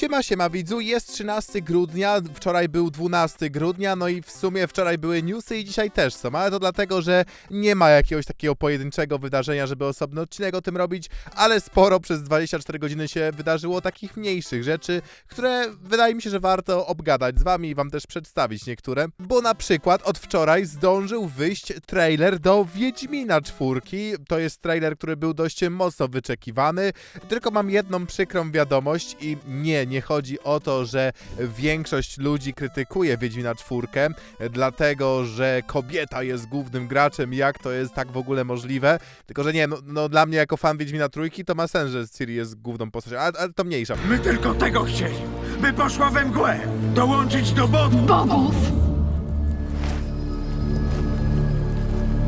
Siema, siema widzu, jest 13 grudnia, wczoraj był 12 grudnia, no i w sumie wczoraj były newsy i dzisiaj też są, ale to dlatego, że nie ma jakiegoś takiego pojedynczego wydarzenia, żeby osobny odcinek o tym robić, ale sporo przez 24 godziny się wydarzyło takich mniejszych rzeczy, które wydaje mi się, że warto obgadać z wami i wam też przedstawić niektóre, bo na przykład od wczoraj zdążył wyjść trailer do Wiedźmina czwórki, to jest trailer, który był dość mocno wyczekiwany, tylko mam jedną przykrą wiadomość i nie, nie chodzi o to, że większość ludzi krytykuje Wiedźmina czwórkę, dlatego, że kobieta jest głównym graczem, jak to jest tak w ogóle możliwe, tylko, że nie, no, no dla mnie jako fan Wiedźmina trójki to ma sens, że Ciri jest główną postacią, ale, ale to mniejsza. My tylko tego chcieli, by poszła we mgłę, dołączyć do bogów. bogów!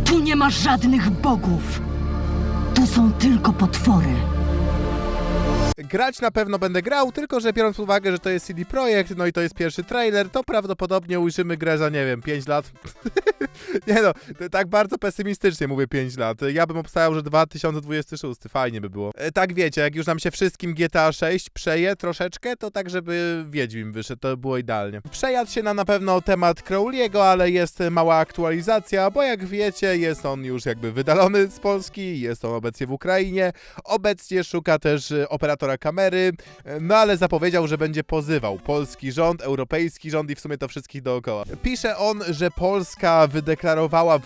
Tu nie ma żadnych bogów. Tu są tylko potwory. Grać na pewno będę grał, tylko że biorąc pod uwagę, że to jest CD Projekt, no i to jest pierwszy trailer, to prawdopodobnie ujrzymy grę za, nie wiem, 5 lat. nie no, tak bardzo pesymistycznie mówię 5 lat. Ja bym obstawiał, że 2026, fajnie by było. E, Tak wiecie, jak już nam się wszystkim GTA 6 przeje troszeczkę, to tak, żeby Wiedźmin wyszedł, to by było idealnie. Przejadł się na na pewno temat Crowley'ego, ale jest mała aktualizacja, bo jak wiecie, jest on już jakby wydalony z Polski, jest on obecnie w Ukrainie, obecnie szuka też e, operatora kamery, e, no ale zapowiedział, że będzie pozywał polski rząd, europejski rząd i w sumie to wszystkich dookoła. Pisze on, że Polska wydeklarowała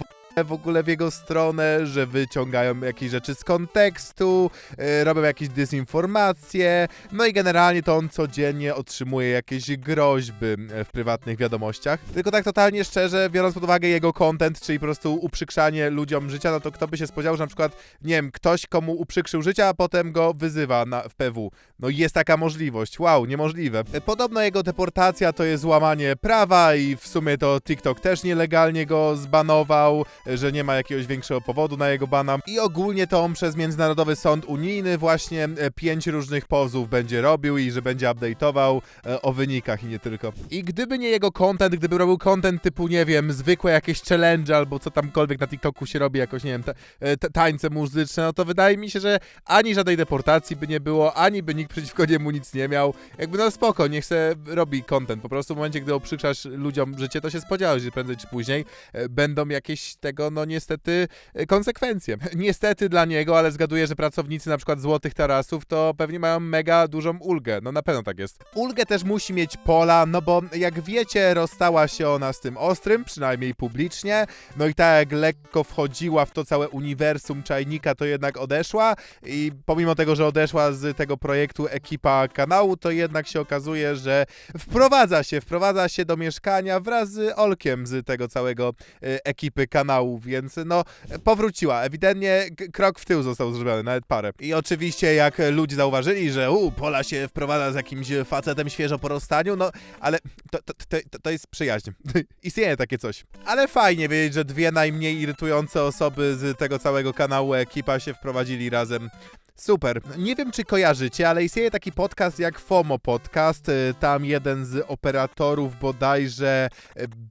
w ogóle w jego stronę, że wyciągają jakieś rzeczy z kontekstu, e, robią jakieś dezinformacje, no i generalnie to on codziennie otrzymuje jakieś groźby e, w prywatnych wiadomościach. Tylko tak totalnie szczerze, biorąc pod uwagę jego content, czyli po prostu uprzykrzanie ludziom życia, no to kto by się spodziewał, że na przykład, nie wiem, ktoś komu uprzykrzył życia, a potem go wyzywa na, w PW. No jest taka możliwość, wow, niemożliwe. E, Podobno jego deportacja to jest złamanie prawa i w sumie to TikTok też nielegalnie go zbanował, że nie ma jakiegoś większego powodu na jego bana. I ogólnie to on przez Międzynarodowy Sąd Unijny właśnie e, pięć różnych pozów będzie robił i że będzie update'ował e, o wynikach i nie tylko. I gdyby nie jego content, gdyby robił content typu, nie wiem, zwykłe jakieś challenge albo co tamkolwiek na TikToku się robi, jakoś, nie wiem, ta, e, ta, tańce muzyczne, no to wydaje mi się, że ani żadnej deportacji by nie było, ani by nikt przeciwko niemu nic nie miał. Jakby no spoko, niech se robi content. Po prostu w momencie, gdy uprzykrzasz ludziom życie, to się spodziewałeś, że prędzej czy później będą jakieś tego, no niestety, e, konsekwencje. Niestety dla niego, ale zgaduję, że pracownicy na przykład Złotych Tarasów to pewnie mają mega dużą ulgę. No na pewno tak jest. Ulgę też musi mieć Pola, no bo jak wiecie, rozstała się ona z tym Ostrym, przynajmniej publicznie. No i tak lekko wchodziła w to całe uniwersum Czajnika, to jednak odeszła i pomimo tego, że odeszła z tego projektu ekipa kanału, to jednak się okazuje, że wprowadza się, wprowadza się do mieszkania wraz z Olkiem z tego całego e, ekipy kanału, więc no powróciła. Ewidentnie krok w tył został zrobiony, nawet parę. I oczywiście jak ludzie zauważyli, że u, Pola się wprowadza z jakimś facetem świeżo po rozstaniu, no ale to, to, to, to- jest przyjaźń. Istnieje takie coś. Ale fajnie wiedzieć, że dwie najmniej irytujące osoby z tego całego kanału ekipa się wprowadzili razem. Super. Nie wiem, czy kojarzycie, ale istnieje taki podcast jak FOMO Podcast. Tam jeden z operatorów bodajże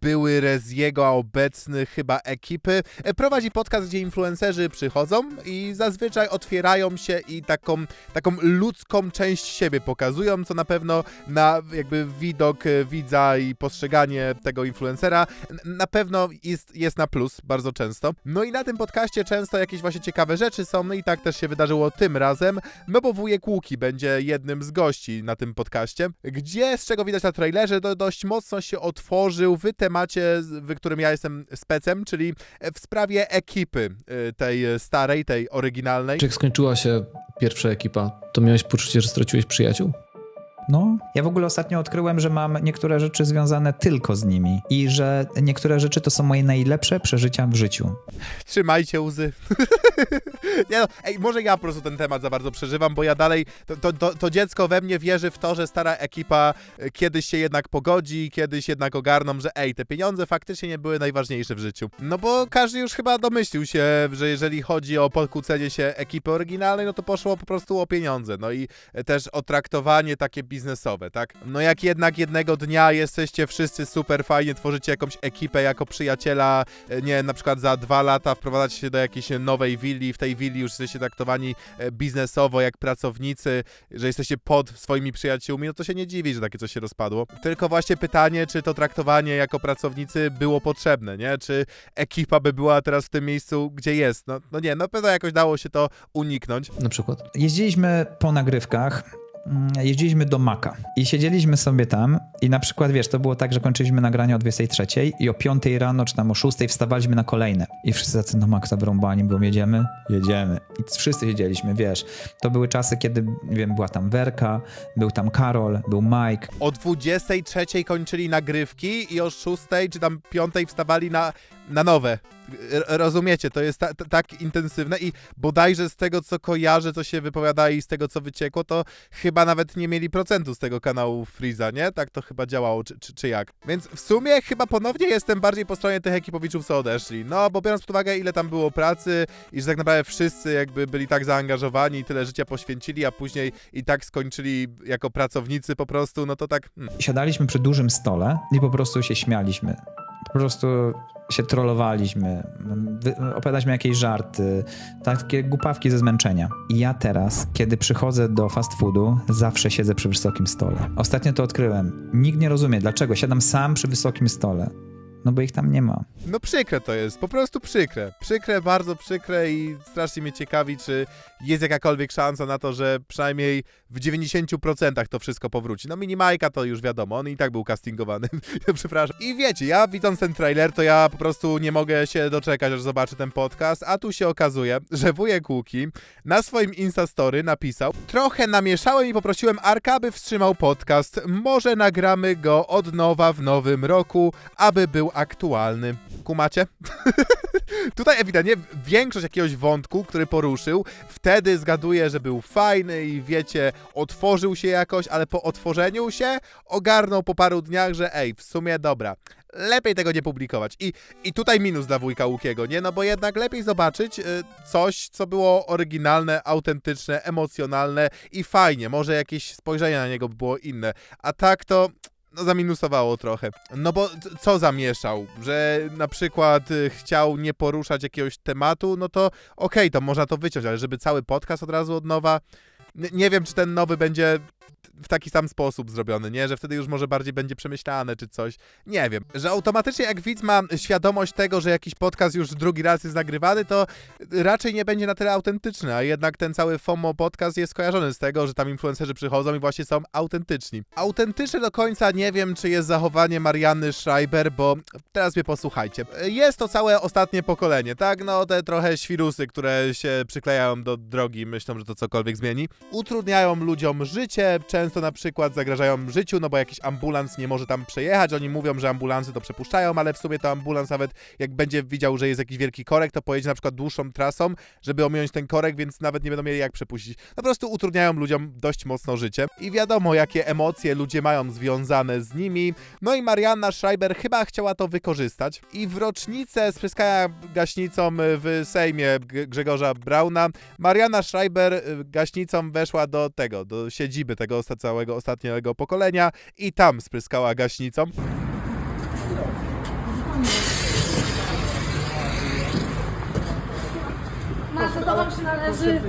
były Reziego, a obecny chyba ekipy. Y, Prowadzi podcast, gdzie influencerzy przychodzą i zazwyczaj otwierają się i taką, taką ludzką część siebie pokazują, co na pewno na jakby widok y, widza i postrzeganie tego influencera na pewno jest, jest na plus bardzo często. No i na tym podcaście często jakieś właśnie ciekawe rzeczy są, no i tak też się wydarzyło tym razem, no bo wujek Łuki będzie jednym z gości na tym podcaście, gdzie, z czego widać na trailerze, to dość mocno się otworzył w temacie, w którym ja jestem specem, czyli w sprawie ekipy y, tej y, starej, tej oryginalnej. Jak skończyła się pierwsza ekipa, to miałeś poczucie, że straciłeś przyjaciół? No, ja w ogóle ostatnio odkryłem, że mam niektóre rzeczy związane tylko z nimi i że niektóre rzeczy to są moje najlepsze przeżycia w życiu. Trzymajcie łzy. nie no, ej, może ja po prostu ten temat za bardzo przeżywam, bo ja dalej, to, to, to, to dziecko we mnie wierzy w to, że stara ekipa e, kiedyś się jednak pogodzi, kiedyś jednak ogarną, że ej, te pieniądze faktycznie nie były najważniejsze w życiu. No bo każdy już chyba domyślił się, że jeżeli chodzi o pokłócenie się ekipy oryginalnej, no to poszło po prostu o pieniądze. No i też o traktowanie takie biznesowe, tak? No jak jednak jednego dnia jesteście wszyscy super fajnie, tworzycie jakąś ekipę jako przyjaciela, e, nie na przykład za dwa lata wprowadzacie się do jakiejś nowej willi, w tej willi już jesteście traktowani e, biznesowo jak pracownicy, że jesteście pod swoimi przyjaciółmi, no to się nie dziwi, że takie coś się rozpadło. Tylko właśnie pytanie, czy to traktowanie jako pracownicy było potrzebne, nie? Czy ekipa by była teraz w tym miejscu, gdzie jest? No, no nie, no pewno jakoś dało się to uniknąć. Na przykład. Jeździliśmy po nagrywkach, jeździliśmy do Maka i siedzieliśmy sobie tam i na przykład, wiesz, to było tak, że kończyliśmy nagranie o 23 i o 5 rano, czy tam o 6 wstawaliśmy na kolejne. I wszyscy tacy na maksa wyrąbani, bo jedziemy? Jedziemy. I wszyscy siedzieliśmy, wiesz. To były czasy, kiedy, wiem, była tam Werka, był tam Karol, był Mike. O 23 kończyli nagrywki i o 6 czy tam 5 wstawali na, na nowe. Rozumiecie, to jest ta, ta, tak intensywne i bodajże z tego, co kojarzę, co się wypowiada i z tego, co wyciekło, to chyba nawet nie mieli procentu z tego kanału Freeza, nie? Tak to chyba działało, czy, czy, czy jak? Więc w sumie chyba ponownie jestem bardziej po stronie tych ekipowiczów, co odeszli. No, bo biorąc pod uwagę, ile tam było pracy i że tak naprawdę wszyscy jakby byli tak zaangażowani tyle życia poświęcili, a później i tak skończyli jako pracownicy po prostu, no to tak... Hmm. Siadaliśmy przy dużym stole i po prostu się śmialiśmy. Po prostu się trollowaliśmy, opowiadaliśmy jakieś żarty, takie głupawki ze zmęczenia. I ja teraz, kiedy przychodzę do fast foodu, zawsze siedzę przy wysokim stole. Ostatnio to odkryłem. Nikt nie rozumie, dlaczego siadam sam przy wysokim stole. No bo ich tam nie ma. No przykre to jest, po prostu przykre. Przykre, bardzo przykre i strasznie mnie ciekawi, czy jest jakakolwiek szansa na to, że przynajmniej w 90% to wszystko powróci. No Minimajka to już wiadomo, on i tak był castingowany, przepraszam. I wiecie, ja widząc ten trailer, to ja po prostu nie mogę się doczekać, aż zobaczę ten podcast, a tu się okazuje, że wujek Łuki na swoim Instastory napisał Trochę namieszałem i poprosiłem Arka, aby wstrzymał podcast. Może nagramy go od nowa w nowym roku, aby był aktualny. Kumacie? Tutaj ewidentnie większość jakiegoś wątku, który poruszył, wtedy zgaduję, że był fajny i wiecie, otworzył się jakoś, ale po otworzeniu się ogarnął po paru dniach, że ej, w sumie dobra, lepiej tego nie publikować. I, i tutaj minus dla wujka Łukiego, nie? No bo jednak lepiej zobaczyć y, coś, co było oryginalne, autentyczne, emocjonalne i fajnie. Może jakieś spojrzenie na niego by było inne. A tak to no zaminusowało trochę. No bo co zamieszał? Że na przykład y, chciał nie poruszać jakiegoś tematu, no to okej, to można to wyciąć, ale żeby cały podcast od razu od nowa, n- nie wiem, czy ten nowy będzie w taki sam sposób zrobiony, nie? Że wtedy już może bardziej będzie przemyślane czy coś. Nie wiem. Że automatycznie jak widz ma świadomość tego, że jakiś podcast już drugi raz jest nagrywany, to raczej nie będzie na tyle autentyczny, a jednak ten cały FOMO podcast jest skojarzony z tego, że tam influencerzy przychodzą i właśnie są autentyczni. Autentyczny do końca nie wiem, czy jest zachowanie Marianny Schreiber, bo teraz mnie posłuchajcie. Jest to całe ostatnie pokolenie, tak? No te trochę świrusy, które się przyklejają do drogi, myślą, że to cokolwiek zmieni. Utrudniają ludziom życie, często na przykład zagrażają życiu, no bo jakiś ambulans nie może tam przejechać. Oni mówią, że ambulansy to przepuszczają, ale w sumie to ambulans nawet jak będzie widział, że jest jakiś wielki korek, to pojedzie na przykład dłuższą trasą, żeby ominąć ten korek, więc nawet nie będą mieli jak przepuścić. Po prostu utrudniają ludziom dość mocno życie. I wiadomo, jakie emocje ludzie mają związane z nimi. No i Marianna Schreiber chyba chciała to wykorzystać. I w rocznicę spryskania gaśnicą w Sejmie Grzegorza Brauna, Marianna Schreiber y, gaśnicą weszła do tego, do siedziby tego całego ostatniego pokolenia i tam spryskała gaśnicą. Masza, to wam się należy.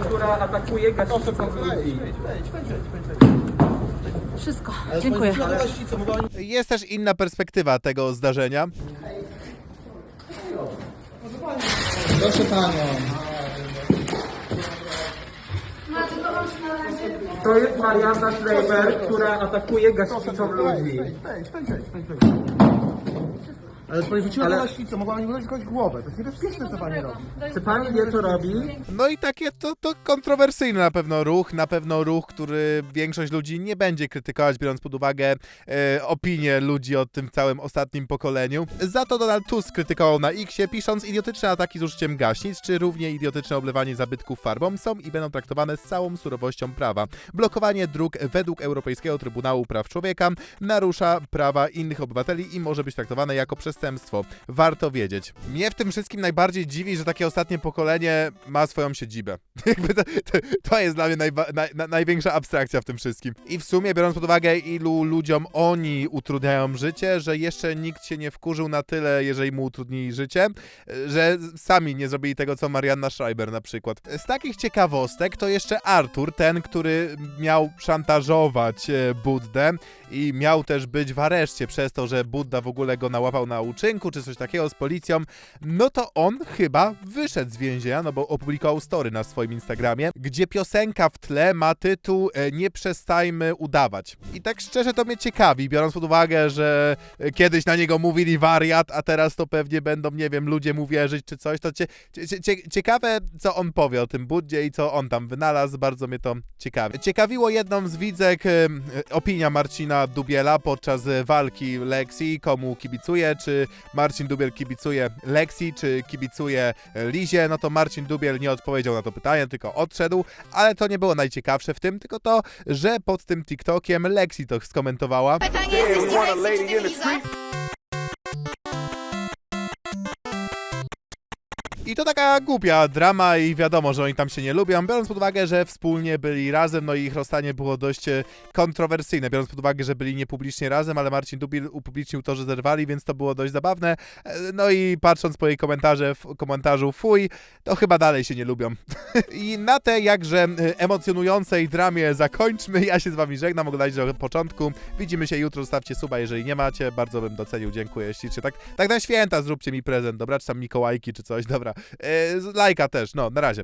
która atakuje gaśnicą ludzi. Wszystko. Dziękuję. Jest też inna perspektywa tego zdarzenia. Masza, to wam się należy. To jest Marianna Schreiber, która atakuje gaśnicą ludzi. Ale pani rzuciła Ale... gaśnicę, mogła pani uderzyć głowę. To jest niebezpieczne, co pani robi. Czy pani wie, co robi? No i takie to, to kontrowersyjny na pewno ruch, na pewno ruch, który większość ludzi nie będzie krytykować, biorąc pod uwagę e, opinie ludzi o tym całym ostatnim pokoleniu. Za to Donald Tusk krytykował na Xie, pisząc idiotyczne ataki z użyciem gaśnic, czy równie idiotyczne oblewanie zabytków farbą są i będą traktowane z całą surowością prawa. Blokowanie dróg według Europejskiego Trybunału Praw Człowieka narusza prawa innych obywateli i może być traktowane jako przestępstwo przestępstwo. Warto wiedzieć. Mnie w tym wszystkim najbardziej dziwi, że takie ostatnie pokolenie ma swoją siedzibę. To, to, to jest dla mnie naj, na, największa abstrakcja w tym wszystkim. I w sumie, biorąc pod uwagę, ilu ludziom oni utrudniają życie, że jeszcze nikt się nie wkurzył na tyle, jeżeli mu utrudnili życie, że sami nie zrobili tego, co Marianna Schreiber na przykład. Z takich ciekawostek to jeszcze Artur, ten, który miał szantażować e, Buddę i miał też być w areszcie przez to, że Budda w ogóle go nałapał na uczynku, czy coś takiego z policją, no to on chyba wyszedł z więzienia, no bo opublikował story na swoim Instagramie, gdzie piosenka w tle ma tytuł e, Nie przestajmy udawać. I tak szczerze to mnie ciekawi, biorąc pod uwagę, że e, kiedyś na niego mówili wariat, a teraz to pewnie będą, nie wiem, ludzie mu wierzyć czy coś, to cie, cie, cie, ciekawe, co on powie o tym Buddzie i co on tam wynalazł, bardzo mnie to ciekawi. Ciekawiło jedną z widzek e, opinia Marcina Dubiela podczas walki Lexi, komu kibicuje, czy Marcin Dubiel kibicuje Lexi, czy kibicuje Lizie, no to Marcin Dubiel nie odpowiedział na to pytanie, tylko odszedł, ale to nie było najciekawsze w tym, tylko to, że pod tym TikTokiem Lexi to skomentowała. Pytanie, jesteś Lexi czy ty Liza? I to taka głupia drama i wiadomo, że oni tam się nie lubią, biorąc pod uwagę, że wspólnie byli razem, no i ich rozstanie było dość e, kontrowersyjne, biorąc pod uwagę, że byli niepublicznie razem, ale Marcin Dubil upublicznił to, że zerwali, więc to było dość zabawne. E, No i patrząc po jej komentarze, w komentarzu fuj, to chyba dalej się nie lubią. I na tej jakże e, emocjonującej dramie zakończmy. Ja się z wami żegnam, oglądajcie od początku. Widzimy się jutro, zostawcie suba, jeżeli nie macie. Bardzo bym docenił, dziękuję. Czy tak, tak na święta zróbcie mi prezent, dobra? Czy tam Mikołajki, czy coś, dobra. E, lajka też, no, na razie.